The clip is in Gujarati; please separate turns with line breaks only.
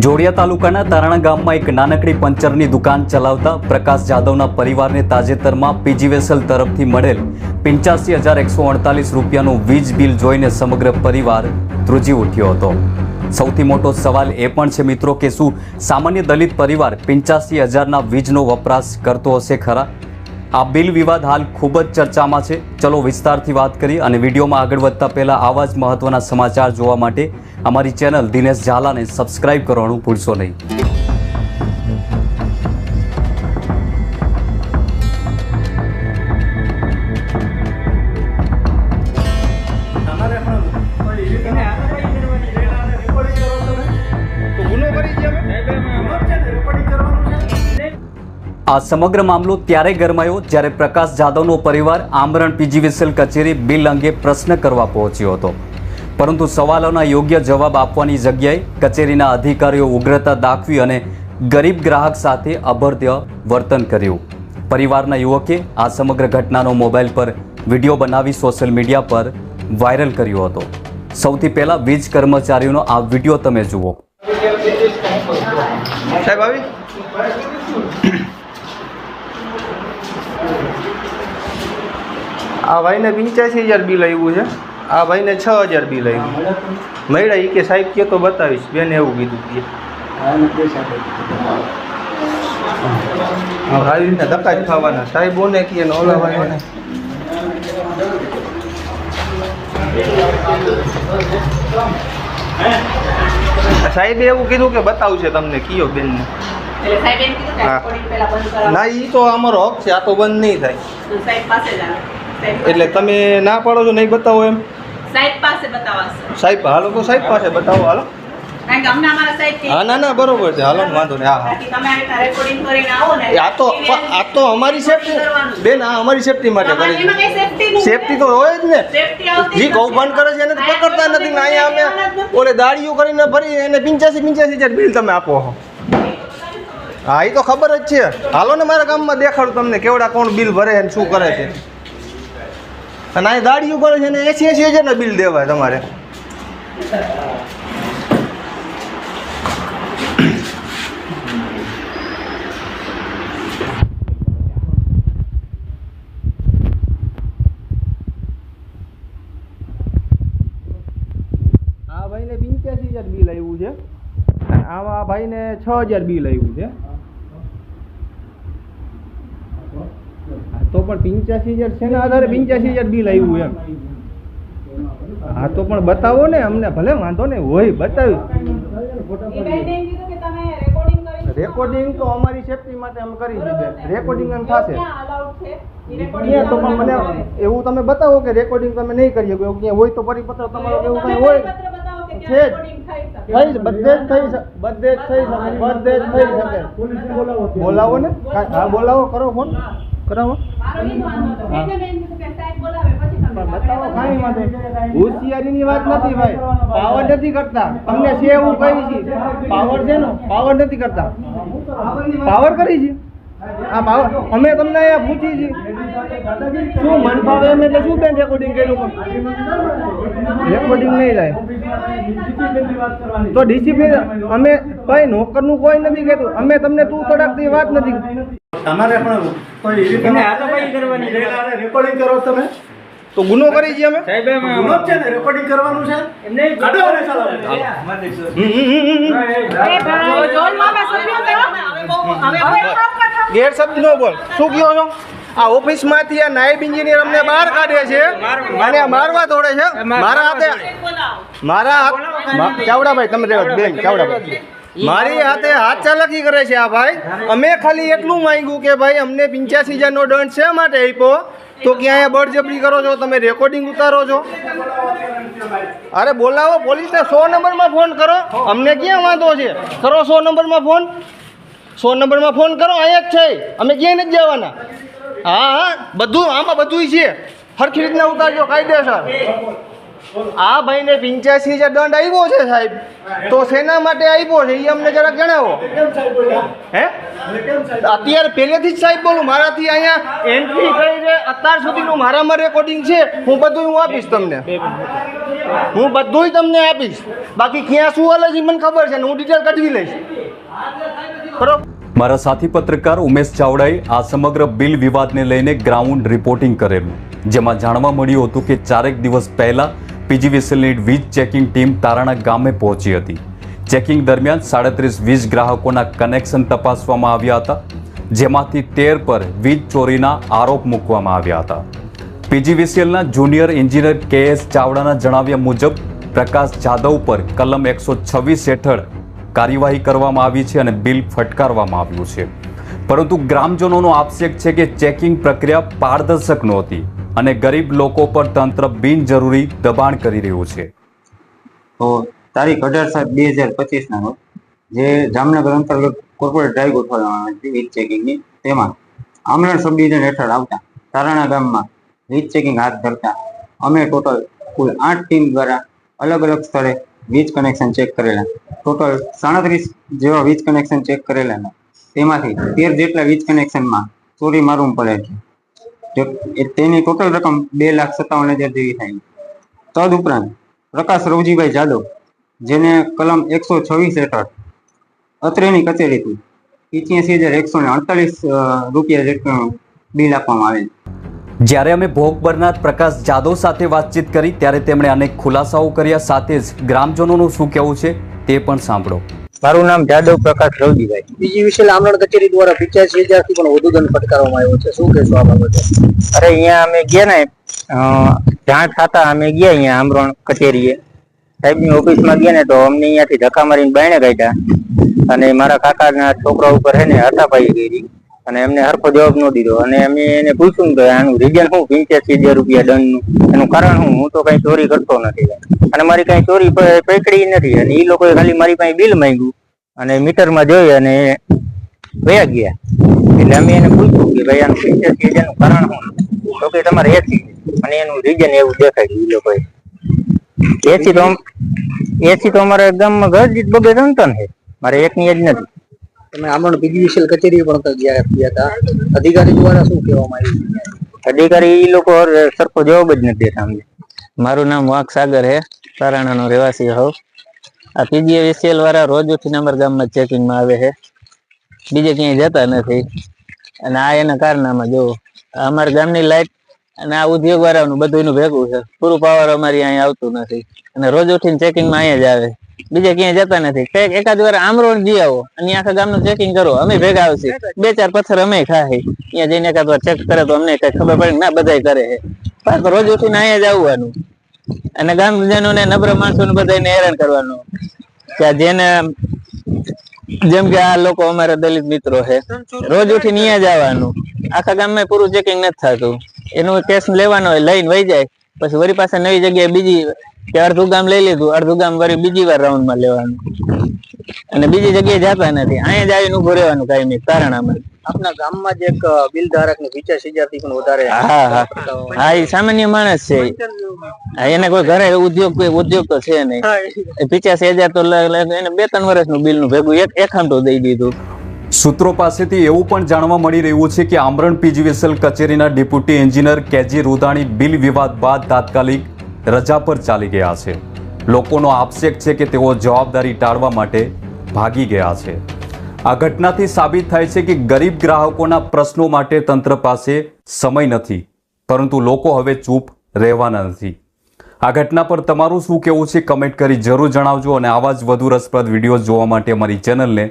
જોડિયા તાલુકાના તારણા ગામમાં એક નાનકડી પંચરની દુકાન ચલાવતા પ્રકાશ જાદવના પરિવારને તાજેતરમાં પીજીવેસલ તરફથી મળેલ પંચ્યાસી હજાર એકસો અડતાલીસ રૂપિયાનું વીજ બિલ જોઈને સમગ્ર પરિવાર ધ્રુજી ઉઠ્યો હતો. સૌથી મોટો સવાલ એ પણ છે મિત્રો કે શું સામાન્ય દલિત પરિવાર પંચ્યાસી હજારના વીજનો વપરાશ કરતો હશે ખરા? આ બિલ વિવાદ હાલ ખૂબ જ ચર્ચામાં છે. ચલો વિસ્તારથી વાત કરી અને વિડીયોમાં આગળ વધતા પહેલાં આવા જ મહત્વના સમાચાર જોવા માટે અમારી ચેનલ દિનેશ ઝાલાને સબસ્ક્રાઇબ કરવાનું ભૂલશો નહીં. આ સમગ્ર મામલો ત્યારે ગરમાયો જ્યારે પ્રકાશ જાદવનો પરિવાર આમરણ પીજીવીસીએલ કચેરી બિલ અંગે પ્રશ્ન કરવા પહોંચ્યો હતો. પરંતુ સવાલોના યોગ્ય જવાબ આપવાની જગ્યાએ કચેરીના અધિકારીઓ ઉગ્રતા દાખવી અને ગરીબ ગ્રાહક સાથે અભદ્ય વર્તન કર્યું. પરિવારના યુવકે આ સમગ્ર ઘટનાનો મોબાઈલ પર વીડિયો બનાવી સોશિયલ મીડિયા પર વાયરલ કર્યો હતો. સૌથી પહેલા વીજ કર્મચારીઓનો આ વીડિયો તમે જુઓ.
સાહેબ, આવી? આ ભાઈને પંચ્યાસી હજાર બિલ આવ્યું છે. આ ભાઈને છ હજાર બિલ આવ્યું. મળ્યા એ કે સાહેબ કે તો બતાવીશ બેને એવું કીધું કે. આવી રીતના ધક્કા જ ખાવાના. સાહેબોને કે ને ઓલા ભાઈઓને સાહેબે એવું કીધું કે બતાવશે તમને કયો બેનને. ના એ તો અમારો હક છે આ તો બંધ નહીં થાય. એટલે તમે ના પાડો છો નહીં બતાવો એમ.
સાહેબ પાસે બતાવાશે
સાહેબ હાલો તો સાહેબ પાસે બતાવો હાલો. હા ના ના બરોબર છે હાલો વાંધો નહીં હા હા. આ તો આ તો અમારી સેફટી બેન આ અમારી સેફટી માટે કરી સેફટી તો હોય જ ને. જી કૌભાંડ કરે છે એને તો પકડતા નથી ને અહીંયા અમે ઓલે દાડીઓ કરીને ફરી એને પિંચ્યાસી પંચ્યાસી હજાર બિલ તમે આપો હા. એ તો ખબર જ છે. હાલો ને મારા ગામમાં દેખાડું તમને કેવડા કોણ બિલ ભરે છે શું કરે છે. અને અહીં ગાડી ઉપર છે ને એસી એસી હજારના બિલ દેવાય તમારે. આ ભાઈને પંચ્યાસી હજાર બિલ આવ્યું છે. આમાં આ ભાઈને છ હજાર બિલ આવ્યું છે હા, તો પણ પંચ્યાસી હજાર છે ને આધારે પંચ્યાસી હજાર બિલ આવ્યું એમ. હા તો પણ બતાવો ને અમને ભલે વાંધો નહીં હોય
કરીને
રેકોર્ડિંગ તો અમારી સેફટી માટે અમે કરી દીધું રેકોર્ડિંગ એમ થશે.
ક્યાં
તો પણ મને એવું તમે બતાવો કે રેકોર્ડિંગ તમે નહીં કરી શકો. ક્યાં હોય તો પરિપત્ર તમારો એવું કંઈ હોય?
બતાવો
છે.
થઈ
બધે જ થઈ બધે જ થઈ શકે બધે જ થઈ શકે બોલાવો ને. હા, બોલાવો કરો ફોન. કરાવો. વાત નથી ભાઈ. પાવર નથી કરતા. તમને છે એવું છે. પાવર છે ને પાવર નથી કરતા. પાવર કરી છે. આ પાવર અમે તમને અહીંયા પૂછી છીએ. શું મન ફાવે એમ શું બેન રેકોર્ડિંગ કર્યું રેકોર્ડિંગ નહીં થાય. તો ડિસિપ્લિન અમે ભાઈ, નોકરનું કોઈ નથી કહેતું. અમે તમને તું તડાકતી વાત નથી.
તમારે પણ કોઈ કરવાની રેકોર્ડિંગ કરો તમે.
તો ગુનો કરી છે અમે?
ગુનો છે ને રેકોર્ડિંગ કરવાનું છે? કાઢો અને ચાલો.
હમ, હમ, હમ, હમ.
જો- જોનમાં સભ્યો તો હવે બહુ- હવે.
ગેરશબ્દ ન બોલ. શું કહો છો? આ ઓફિસમાંથી આ નાયબ એન્જિનિયર અમને બહાર કાઢે છે અને આ મારવા દોડે છે. મારા હાથે મારા હાથ ચાવડાભાઈ તમે રહેવા બેન ચાવડાભાઈ. મારી હાથે હાથ ચાલાકી કરે છે આ ભાઈ. અમે ખાલી એટલું માંગ્યું કે ભાઈ અમને પંચ્યાસી હજારનો દંડ શા માટે આપ્યો? તો ક્યાંય બળજબરી કરો છો તમે રેકોર્ડિંગ ઉતારો છો. અરે બોલાવો પોલીસને સો નંબરમાં ફોન કરો. અમને ક્યાં વાંધો છે? કરો સો નંબરમાં ફોન. સો નંબરમાં ફોન કરો અહીંયા જ છે. અમે ક્યાંય નથી જવાના. હા હા બધું આમાં બધું છે. સરખી રીતના ઉતારજો કાયદેસર. આ ભાઈને પંચ્યાસી હજાર દંડ આવ્યો છે સાહેબ. તો શેના માટે આવ્યો છે? એ અમને જરાક જણાવો. હે? અત્યારે પહેલેથી જ સાહેબ બોલું, મારાથી અહીંયા એન્ટ્રી કરી છે અત્યાર સુધીનું મારામાં રેકોર્ડિંગ છે. હું બધું હું આપીશ તમને. હું બધુંય તમને આપીશ. બાકી ક્યાં શું હાલે છે મને ખબર છે હું ડિટેલ કઢવી લઈશ. બરોબર.
મારા સાથી પત્રકાર ઉમેશ ચાવડાએ આ સમગ્ર બિલ વિવાદને લઈને ગ્રાઉન્ડ રિપોર્ટિંગ કરેલું, જેમાં જાણવા મળ્યું હતું કે ચારેક દિવસ પહેલા પીજીવીસીએલની વીજ ચેકિંગ ટીમ તારાણા ગામે પહોંચી હતી. ચેકિંગ દરમિયાન સાડત્રીસ વીજ ગ્રાહકોના કનેક્શન તપાસવામાં આવ્યા હતા, જેમાંથી તેર પર વીજ ચોરીના આરોપ મૂકવામાં આવ્યા હતા. પીજીવીસીએલના જુનિયર એન્જિનિયર કે એસ ચાવડાના જણાવ્યા મુજબ, પ્રકાશ જાદવ પર કલમ એકસો છવ્વીસ હેઠળ કાર્યવાહી કરવામાં આવી છે અને બિલ ફટકારવામાં આવ્યું છે. પરંતુ ગ્રામજનોનો આક્ષેપ છે કે ચેકિંગ પ્રક્રિયા પારદર્શક નહોતી. અને ગરીબ લોકો પર તંત્ર બિનજરૂરી દબાણ કરી રહ્યું છે.
તો તારીખ અઢાર સાત બે હજાર પચીસના રોજ જે જામનગર અંતર્ગત કોર્પોરેટ ડ્રાઈવ ગોઠવવામાં આવી વીજ ચેકિંગની તેમાં આમરણ સબડિવિઝન હેઠળ આવતા તારાણા ગામમાં વીજ ચેકિંગ હાથ ધરતા અમે ટોટલ કુલ આઠ ટીમ દ્વારા અલગ અલગ સ્થળે વીજ કનેક્શન ચેક કરેલા. ટોટલ સાડત્રીસ જેવા વીજ કનેક્શન ચેક કરેલા તેમાંથી તેર જેટલા વીજ કનેક્શનમાં ચોરી મારું પડે છે. તેની ટોટલ રકમ બે લાખ સત્તાવન હજાર જેવી થાય. તદ ઉપરાંત પ્રકાશ રવજીભાઈ જાદવ, જેને કલમ એકસો છવ્વીસ હેઠળ અત્રેની કચેરીથી પિચ્યાસી હજાર એકસો ને અડતાલીસ રૂપિયા જેટલું બિલ આપવામાં આવેલ
જ્યારે અમે ભોગ બનનાર પ્રકાશ જાદવ સાથે વાતચીત કરી, ત્યારે તેમણે અનેક ખુલાસાઓ કર્યા, સાથે જ ગ્રામજનોનું શું કહેવું છે તે પણ સાંભળો.
મારું નામ જાદવ પ્રકાશ રવજીભાઈ.
બીજી વિશે આમરણ કચેરી દ્વારા પિચ્યાસી હજારથી પણ વધુ દંડ ફટકારવામાં આવ્યો છે. શું કહેશો આ બાબતે?
અરે અહીંયા અમે ગયા ને જાણ થતા અમે ગયા અહીંયા આમરણ કચેરીએ. સાહેબની ઓફિસમાં ગયા ને તો અમને અહીંયાથી ધક્કા મારીને બાયણે કાઢ્યા. અને મારા કાકાના છોકરા ઉપર હે ને હાથાપાઈ કરી અને એમને હરખો જવાબ ન દીધો. અને અમે એને પૂછ્યું કે આનું રીઝન શું? પંચ્યાસી હજાર રૂપિયા દંડનું. એનું કારણ શું? હું તો કઈ ચોરી કરતો નથી અને મારી કઈ ચોરી પકડી નથી. અને એ લોકોએ ખાલી મારી પાસે બિલ માંગ્યું. અને મીટરમાં જોઈ અને વયા ગયા. એટલે અમે એને પૂછ્યું કે ભાઈ, આનું પંચ્યાસી હજારનું કારણ શું? તો કે તમારે એસી. અને એનું રીઝન એવું દેખાડ્યું એ લોકોએ. એસી તો એસી તો અમારા ગામમાં ઘર જ બગડે ત્રણ ને મારે એકની જ નથી.
તમે આમરણ પીજીવીસીએલ કચેરી પણ ગયા ગયા હતા અધિકારી દ્વારા શું કહેવામાં આવ્યું
અધિકારી એ લોકો સરખો જવાબ જ નથી દેતા અમને. મારું નામ વાંક સાગર હે તારાણાનો રહેવાસી હોઉં. આ પીજીએવીસીએલ વાળા રોજ ઉઠીને અમારા ગામમાં ચેકિંગમાં આવે છે બીજે ક્યાંય જતા નથી. અને આ એના કારનામાં જો આ અમારા ગામની લાઈટ અને આ ઉદ્યોગ વાળાનું બધું એનું ભેગું છે. પૂરું પાવર અમારી અહીંયા આવતું નથી. અને રોજ ઉઠીને ચેકિંગમાં અહીંયા જ આવે. બીજે ક્યાંય જતા નથી. કંઈક એકાદ વાર આમરોડ જઈ આવો અને આખા ગામનું ચેકિંગ કરો. અમે ભેગા આવશે. બે ચાર પથ્થર અમે ખાય અહીંયા જઈને એકાદ વાર ચેક કરે તો અમને કઈ ખબર પડે ના બધાય કરે છે પણ રોજ ઉઠીને અહીંયા જ આવવાનું. અને ગામજનોને નબળા માણસોને બધાને હેરાન કરવાનું. કે જેને જેમ કે આ લોકો અમારા દલિત મિત્રો છે રોજ ઉઠીને અહીંયા જ આવવાનું. આખા ગામમાં પૂરું ચેકિંગ નથી થતું. એનું કેસ લેવાનો હોય લઈને વહી જાય. પછી વળી પાસે નવી જગ્યાએ બીજી કે અડધું ગામ લઈ લીધું અડધું ગામ વળી બીજી વાર રાઉન્ડમાં લેવાનું. અને બીજી જગ્યાએ જતા નથી. અહીંયા જ આવીને ઉભું રહેવાનું કાંઈ નહીં તારણામાં
આપના ગામમાં જ એક બિલ ધારક ને વિચાર હજાર પણ વધારે
હા હા. હા એ સામાન્ય માણસ છે. એને કોઈ ઘરે ઉદ્યોગ કોઈ ઉદ્યોગ તો છે નહીં. પચાસ હજાર તો એને બે ત્રણ વર્ષનું બિલ બિલનું ભેગું એક એકાંતો દઈ દીધું.
સૂત્રો પાસેથી એવું પણ જાણવા મળી રહ્યું છે કે આમરણ P G V C L કચેરીના deputy engineer K G Rudani bill વિવાદ બાદ તાત્કાલિક રજા પર ચાલી ગયા છે. લોકોનો આક્ષેપ છે કે તેઓ જવાબદારી ટાળવા માટે ભાગી ગયા છે. આ ઘટનાથી સાબિત થાય છે કે ગરીબ ગ્રાહકોના પ્રશ્નો માટે તંત્ર પાસે સમય નથી, પરંતુ લોકો હવે ચૂપ રહેવાના નથી. આ ઘટના પર તમારું શું કહેવું છે? કમેન્ટ કરી જરૂર જણાવજો અને આવા જ વધુ રસપ્રદ વીડિયો જોવા માટે અમારી ચેનલને